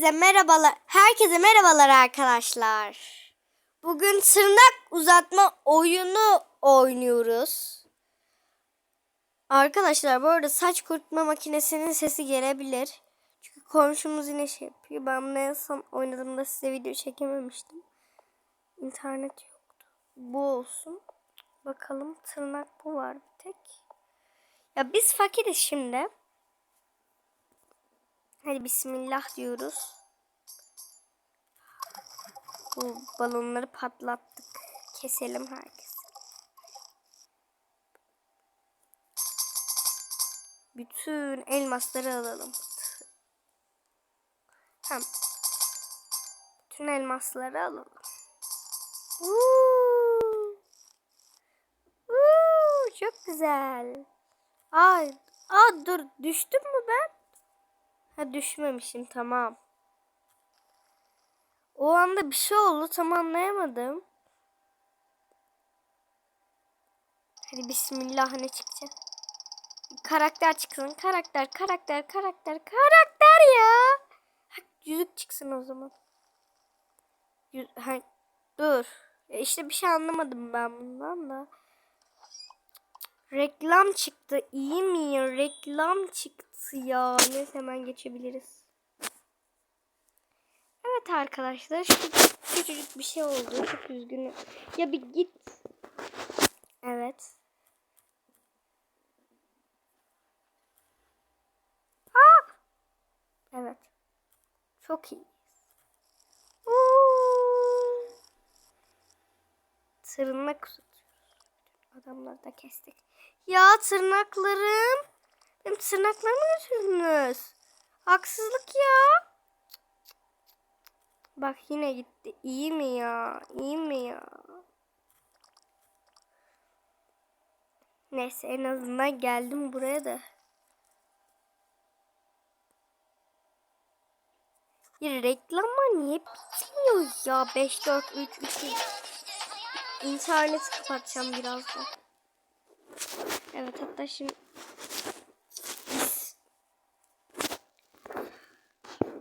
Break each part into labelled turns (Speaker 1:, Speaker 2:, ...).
Speaker 1: Herkese merhabalar. Herkese merhabalar arkadaşlar. Bugün tırnak uzatma oyunu oynuyoruz. Arkadaşlar bu arada saç kurutma makinesinin sesi gelebilir. Çünkü komşumuz yine şey yapıyor. Ben bunu son oynadığımda size video çekememiştim. İnternet yoktu. Bu olsun. Bakalım tırnak bu var bir tek. Ya biz fakiriz şimdi. Hadi bismillah diyoruz. Bu balonları patlattık. Keselim herkes. Bütün elmasları alalım. Hem bütün elmasları alalım. Uuu. Uuu, çok güzel. Ay, aa dur düştüm mü ben? Ha düşmemişim tamam. O anda bir şey oldu tam anlayamadım. Hadi bismillah ne çıkacak? Karakter çıksın. Karakter, karakter, karakter, karakter ya. Ha, yüzük çıksın o zaman. Yüz, ha, dur. Ya işte bir şey anlamadım ben bundan da. Reklam çıktı. İyi mi ya? Reklam çıktı ya. Neyse hemen geçebiliriz. Evet arkadaşlar. Şu küçücük bir şey oldu. Çok üzgünüm. Ya bir git. Evet. Aa! Evet. Çok iyi. Uuu. Tırnak uzatıyoruz. Da kestik. Ya tırnaklarım. Benim tırnaklarımı götürdünüz. Haksızlık ya. Bak yine gitti. İyi mi ya? İyi mi ya? Neyse en azından geldim buraya da. Bir reklamlar niye bitmiyor ya? 5, 4, 3, 2. İnterneti kapatacağım birazdan. Evet hatta şimdi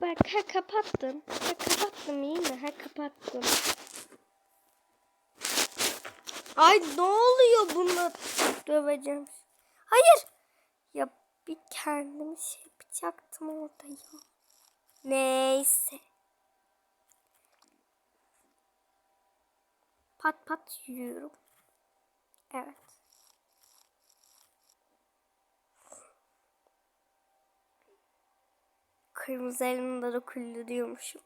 Speaker 1: Bak ha kapattım. Ha kapattım iyi mi? Ha kapattım. Ay ne oluyor bununla döveceğim. Hayır. Ya bir kendimi şey yapacaktım orada ya. Neyse. Pat pat yürüyorum. Evet. Kırmızı elmaları kullanıyormuşum.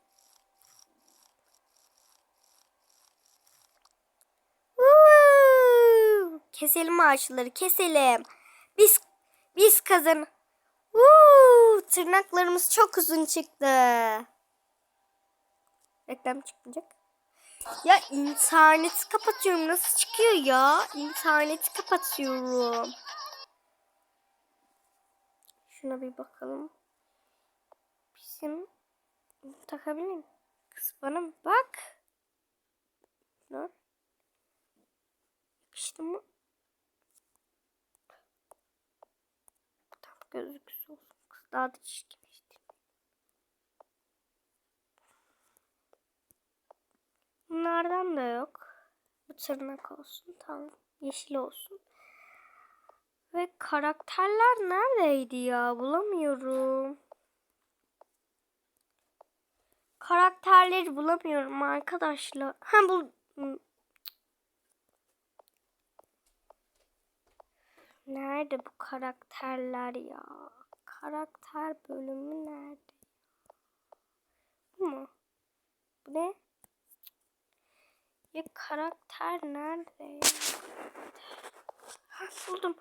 Speaker 1: Woo! Keselim ağaçları, keselim. Biz biz kazan. Woo! Tırnaklarımız çok uzun çıktı. Reklam çıkmayacak. Ya interneti kapatıyorum. Nasıl çıkıyor ya? İnterneti kapatıyorum. Şuna bir bakalım. Bizim takabilir miyim? Kız bana bak. Dur. Yakıştı mı? Tam gözüksün olsun. Kız daha da çirkinleşti. Bunlardan da yok. Bu tırnak olsun. Tamam. Yeşil olsun. Ve karakterler neredeydi ya? Bulamıyorum. Karakterleri bulamıyorum arkadaşlar. Ha bu Nerede bu karakterler ya? Karakter bölümü nerede? Bu mu? Bu ne? Ya karakter nerede ya? Ha, buldum.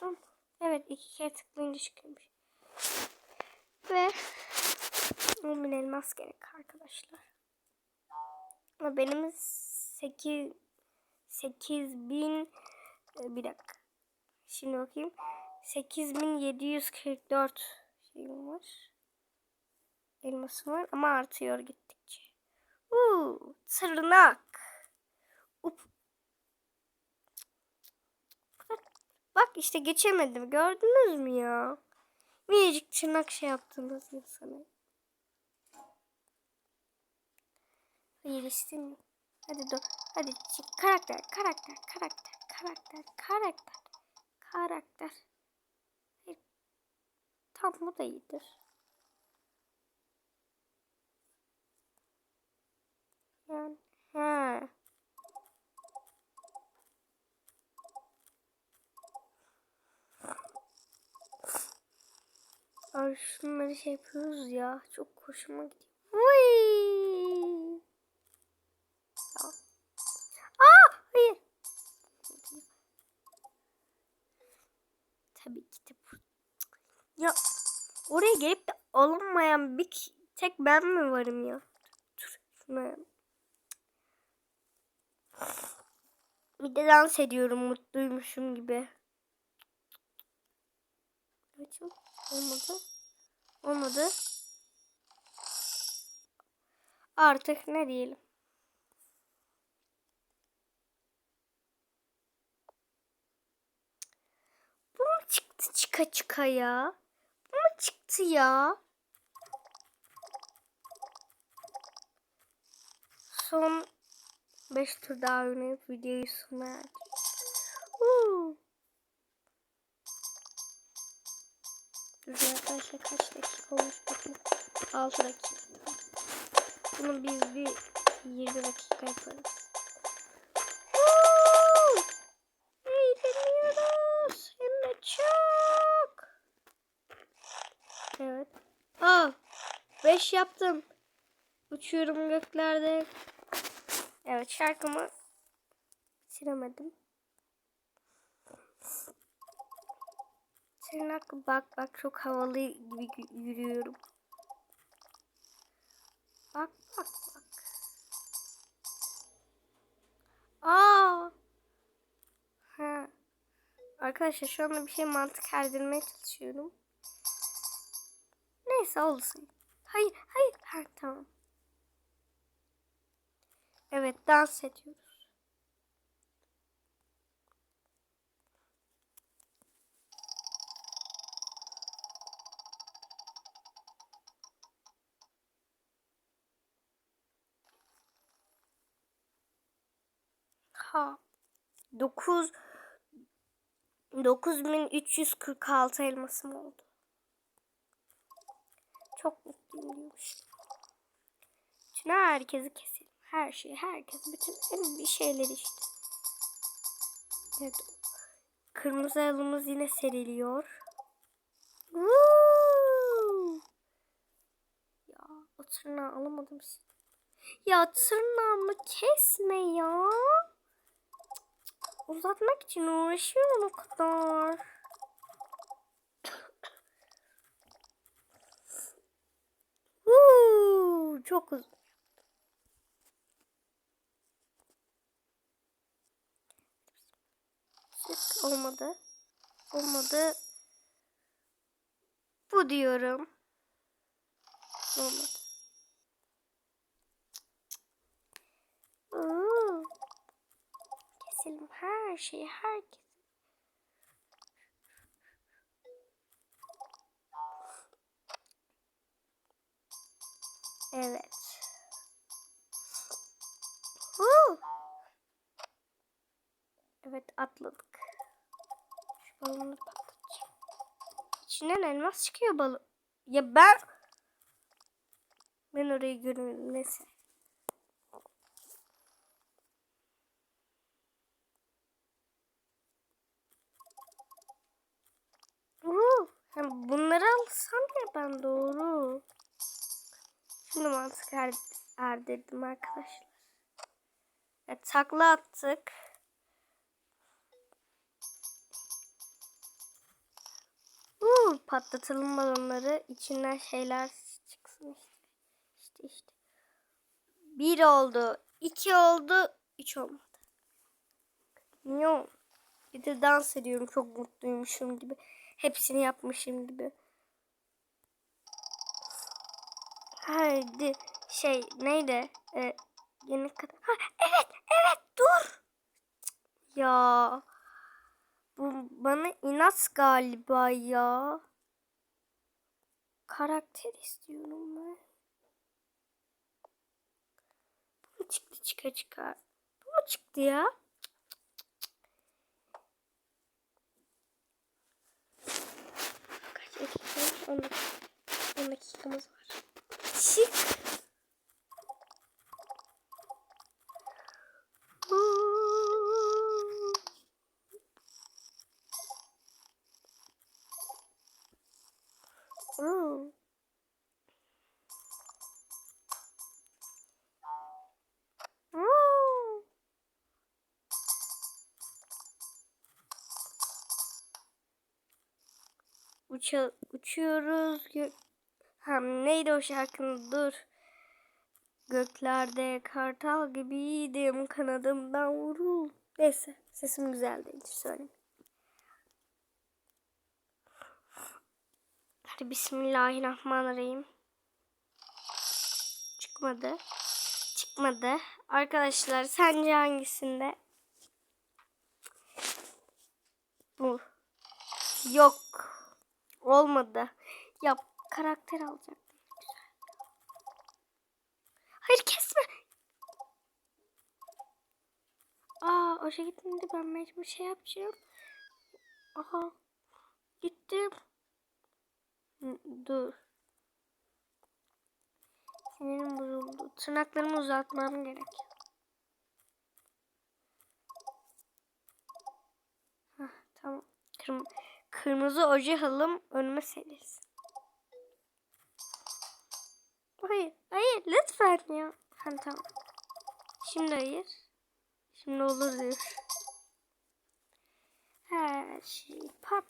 Speaker 1: Buldum. Evet iki kere tıklayınca çıkıyormuş. Ve 10 bin elmas gerek arkadaşlar. Ama benim 8 8 bin bir dakika. Şimdi bakayım. 8744 şeyim var. Elması var ama artıyor gittikçe. Uuu tırnak. Up. Bak işte geçemedim. Gördünüz mü ya? Minicik tırnak şey yaptınız insanı. Hayır istemiyorum. Hadi dur. Hadi çık. Karakter, karakter, karakter, karakter, karakter, karakter. Tam bu da iyidir. Yani, he. Ay şunları şey yapıyoruz ya. Çok hoşuma gidiyor. Ben mi varım ya? Dur şuna. Bir de dans ediyorum mutluymuşum gibi. Açıl. Olmadı. Olmadı. Artık ne diyelim. Bu mu çıktı çıka çıka ya? Bu mu çıktı ya? Son 5 tur daha oynayıp videoyu sona erdireceğim. Arkadaşlar kaç dakika olmuş bakayım. 6 dakika. Bunu biz bir 20 dakika yaparız. Eğleniyoruz. Hem de çok. Evet. Aa, 5 yaptım. Uçuyorum göklerde. Evet şarkımı bitiremedim. Tırnak bak bak çok havalı gibi yürüyorum. Bak bak bak. Aa. Ha. Arkadaşlar şu anda bir şey mantık erdirmeye çalışıyorum. Neyse olsun. Hayır hayır. Ha, tamam. Evet dans ediyoruz. Ha. 9 9346 elmasım oldu. Çok mutluyum. Bütün herkesi keselim. Her şeyi, herkes, bütün en bir şeyler işte. Evet. Kırmızı halımız yine seriliyor. Woo! Ya o tırnağı alamadım. Ya tırnağımı kesme ya. Uzatmak için uğraşıyorum o kadar. Woo! Çok uzun. Olmadı. Olmadı. Bu diyorum. Olmadı. Oo. Keselim her şeyi herkes. Evet. Huu. Evet atladık. Patlatacağım. İçinden elmas çıkıyor balık. Ya ben... Ben orayı görmedim. Neyse. Hem bunları alsam ya ben doğru. Şimdi mantık er, erdirdim arkadaşlar. Evet, takla attık. Uuu, patlatalım balonları. İçinden şeyler çıksın işte. İşte işte. Bir oldu. iki oldu. Üç olmadı. Niye? Bir de dans ediyorum. Çok mutluymuşum gibi. Hepsini yapmışım gibi. Haydi şey neydi? Ee, yeni kadar. Ha, evet evet dur. Ya. Bu bana inat galiba ya. Karakter istiyorum ben. çıka çıka. Bu mu çıktı ya? Kaç dakika? 10 dakika. 10 dakikamız var. Çık. Oh. Uça, uçuyoruz. Gö- ha, neydi o şarkının? Dur. Göklerde kartal gibiydim. Kanadımdan vurul. Neyse. Sesim güzel değildir. Söyleyeyim. Hadi Bismillahirrahmanirrahim. Çıkmadı. Çıkmadı. Arkadaşlar sence hangisinde? Bu. Yok. Olmadı. Ya karakter alacaktım. Hayır kesme. Aa oraya gitmedi ben mecbur şey yapacağım. Aha. Gittim. Dur. Sinirim bozuldu. Tırnaklarımı uzatmam gerek. Hah, tamam. Kırm kırmızı oje halım önüme serilsin. Hayır, hayır lütfen ya. Ha, tamam. Şimdi hayır. Şimdi olur diyor. Her şey pat.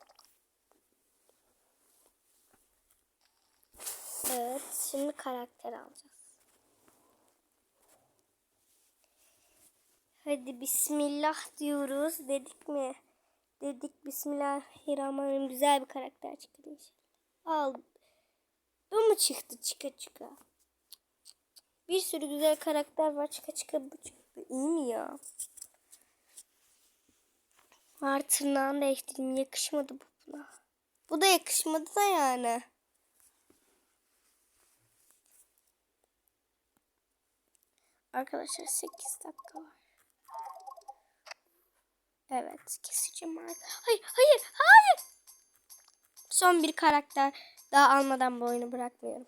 Speaker 1: Evet, şimdi karakter alacağız. Hadi bismillah diyoruz. Dedik mi? Dedik bismillahirrahmanirrahim. Güzel bir karakter çıktı inşallah. Al. Bu mu çıktı çıka çıka? Bir sürü güzel karakter var. Çıka çıka bu çıktı. İyi mi ya? Var tırnağını değiştireyim. Yakışmadı bu buna. Bu da yakışmadı da yani. Arkadaşlar 8 dakika var. Evet keseceğim artık. Hayır hayır hayır. Son bir karakter daha almadan bu oyunu bırakmıyorum.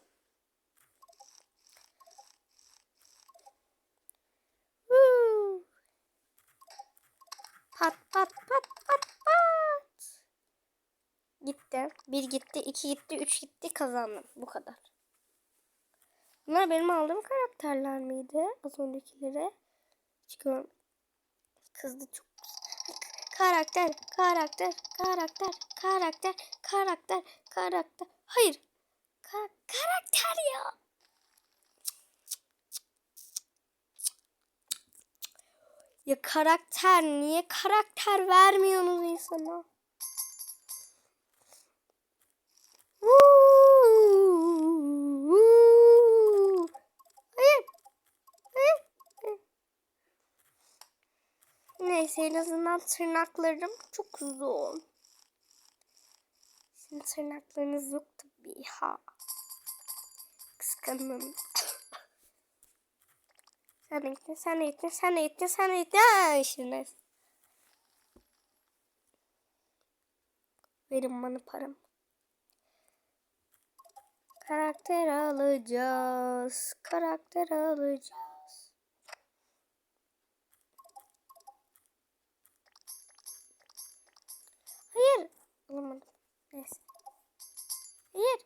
Speaker 1: Woo. Pat pat pat pat pat. Gitti. Bir gitti, iki gitti, üç gitti kazandım. Bu kadar. Bunlar benim aldığım karakterler miydi? Az öncekilere. Çıkıyorum. Kızdı çok Karakter, karakter, karakter, karakter, karakter, karakter. Hayır. Ka- karakter ya. Ya karakter niye karakter vermiyorsunuz insana? Hayır. Hayır. Hayır. Neyse en azından tırnaklarım çok uzun. Sizin tırnaklarınız yok tabii ha. Kıskanın. sen de gittin, sen de gittin, sen de gittin, sen de gittin. Ha, neyse. Verin bana param. Karakter alacağız. Karakter alacağız. Hayır. Olamadım. Neyse. Hayır.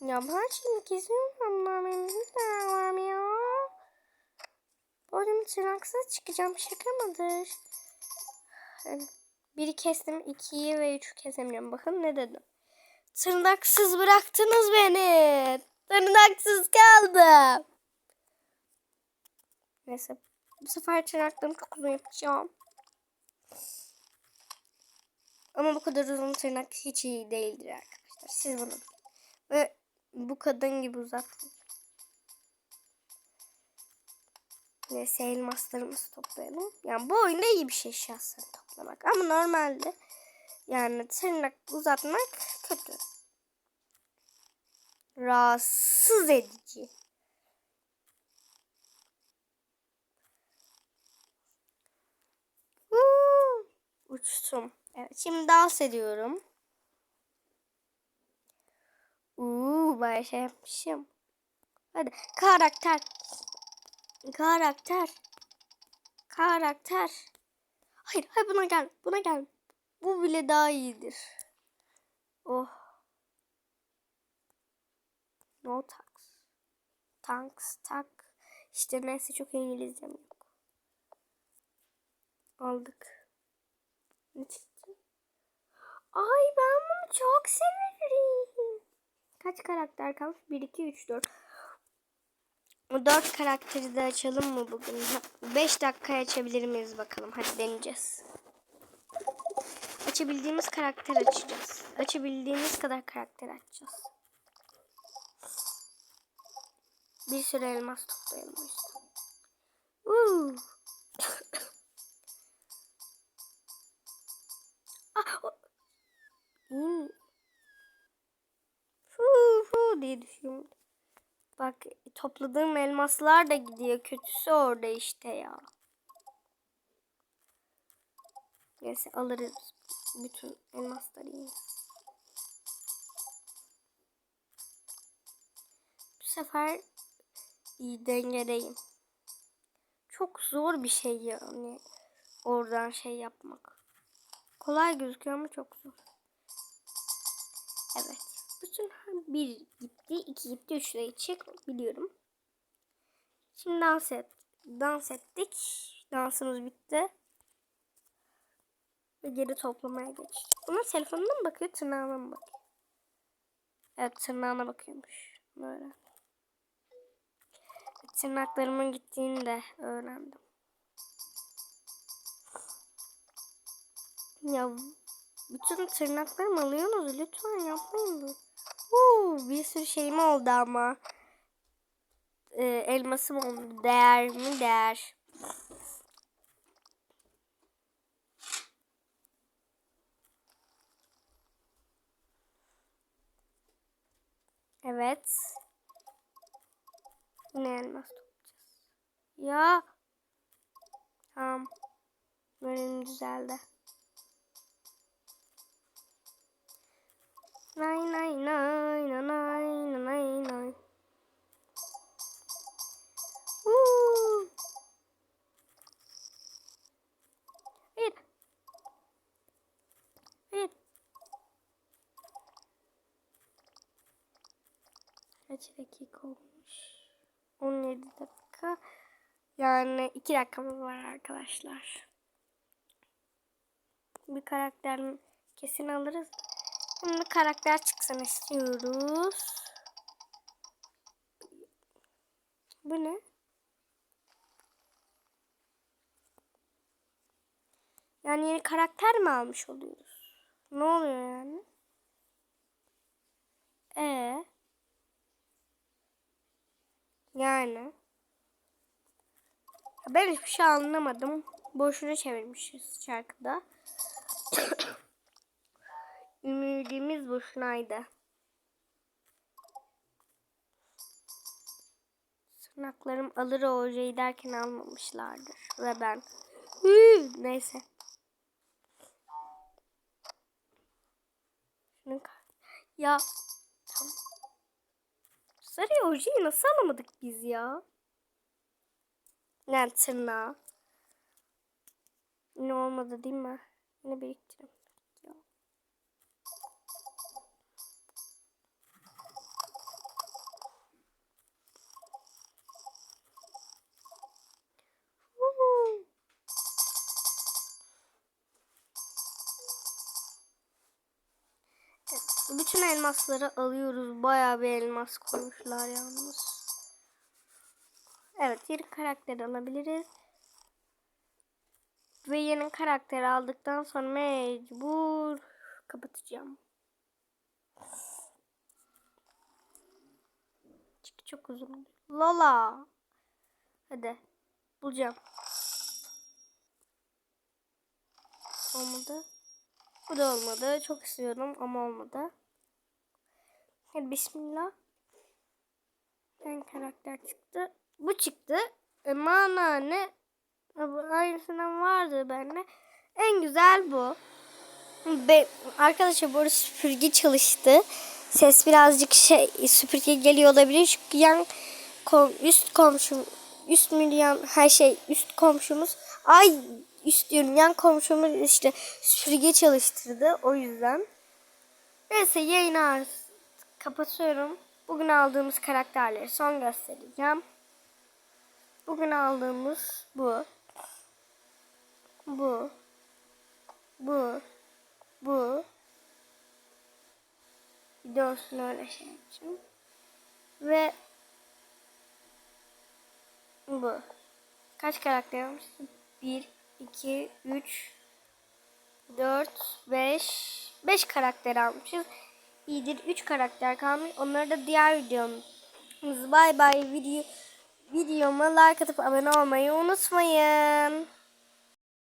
Speaker 1: Ya ben şimdi kesin var mı ya? Oğlum tırnaksız çıkacağım. Şaka mıdır? Biri kestim. ikiyi ve üçü kesemiyorum. Bakın ne dedim. Tırnaksız bıraktınız beni. Tırnaksız kaldım. Neyse. Bu sefer tırnaklarımı çok uzun yapacağım. Ama bu kadar uzun tırnak hiç iyi değildir arkadaşlar. Siz bunu ve bu kadın gibi uzak. Neyse elmaslarımızı toplayalım. Yani bu oyunda iyi bir şey şahsen toplamak. Ama normalde yani tırnak uzatmak kötü. Rahatsız edici. Uçtum. Evet şimdi dans ediyorum. Uuu bayağı şey yapmışım. Hadi karakter. Karakter. Karakter. Hayır hayır buna gel. Buna gel. Bu bile daha iyidir. Oh. No tanks. Tanks tak. İşte neyse çok İngilizcem yok. Aldık. Çıktı? Ay ben bunu çok severim. Kaç karakter kalmış? 1, 2, 3, 4. O 4 karakteri de açalım mı bugün? 5 dakika açabilir miyiz bakalım. Hadi deneyeceğiz. Açabildiğimiz karakter açacağız. Açabildiğimiz kadar karakter açacağız. Bir sürü elmas toplayalım o yüzden. Uuu. ah, mi? Fu fu diye düşüyorum. Bak topladığım elmaslar da gidiyor. Kötüsü orada işte ya. Neyse alırız bütün elmasları yine. Bu sefer iyi dengedeyim. Çok zor bir şey yani. Oradan şey yapmak. Kolay gözüküyor ama çok zor. Evet. Bütün bir gitti, iki gitti, üç de gidecek biliyorum. Şimdi dans et. Dans ettik. Dansımız bitti. Ve geri toplamaya geçtik. Buna telefonuna mı bakıyor, tırnağına mı bakıyor? Evet, tırnağına bakıyormuş. Böyle. Tırnaklarımın gittiğini de öğrendim. Ya bütün tırnaklarımı alıyorsunuz. Lütfen yapmayın bu. Uuu, bir sürü şeyim oldu ama. Ee, elmasım oldu. Değer mi? Değer. Evet. Yine elmas toplayacağız. Ya. Tamam. Bölüm düzeldi. Nay nay nay nay nay nay nay. Hayır. Hayır. Kaç dakika olmuş? 17 dakika. Yani 2 dakikamız var arkadaşlar. Bir karakter kesin alırız. Şimdi karakter çıksın istiyoruz. Bu ne? Yani yeni karakter mi almış oluyoruz? Ne oluyor yani? E yani ben hiçbir şey anlamadım. Boşuna çevirmişiz şarkıda. Ümidimiz boşunaydı. Tırnaklarım alır o ojeyi derken almamışlardır. Ve ben. Hıı, neyse. Ya tamam. Sarı ojeyi nasıl alamadık biz ya? Ne tırnağı? Ne olmadı değil mi? Yine biriktirelim. Elmasları alıyoruz. Bayağı bir elmas koymuşlar yalnız. Evet, yeni karakter alabiliriz. Ve yeni karakter aldıktan sonra mecbur kapatacağım. Çünkü çok uzun. Lola. Hadi. Bulacağım. Olmadı. Bu da olmadı. Çok istiyorum ama olmadı. Hadi bismillah. Ben karakter çıktı. Bu çıktı. E, mana ne? E, Aynısından vardı bende. En güzel bu. Be, arkadaşlar bu süpürge çalıştı. Ses birazcık şey süpürge geliyor olabilir. Çünkü yan kom, üst komşum üst milyon her şey üst komşumuz ay üst diyorum yan komşumuz işte süpürge çalıştırdı o yüzden. Neyse yayını artık kapatıyorum. Bugün aldığımız karakterleri son göstereceğim. Bugün aldığımız bu. Bu. Bu. Bu. Bir de öyle şey yapacağım. Ve bu. Kaç karakter varmış? 1, 2, 3, 4, 5. 5 karakter almışız. İyidir 3 karakter kalmış. Onları da diğer videomuz. Bay bay video videoma like atıp abone olmayı unutmayın.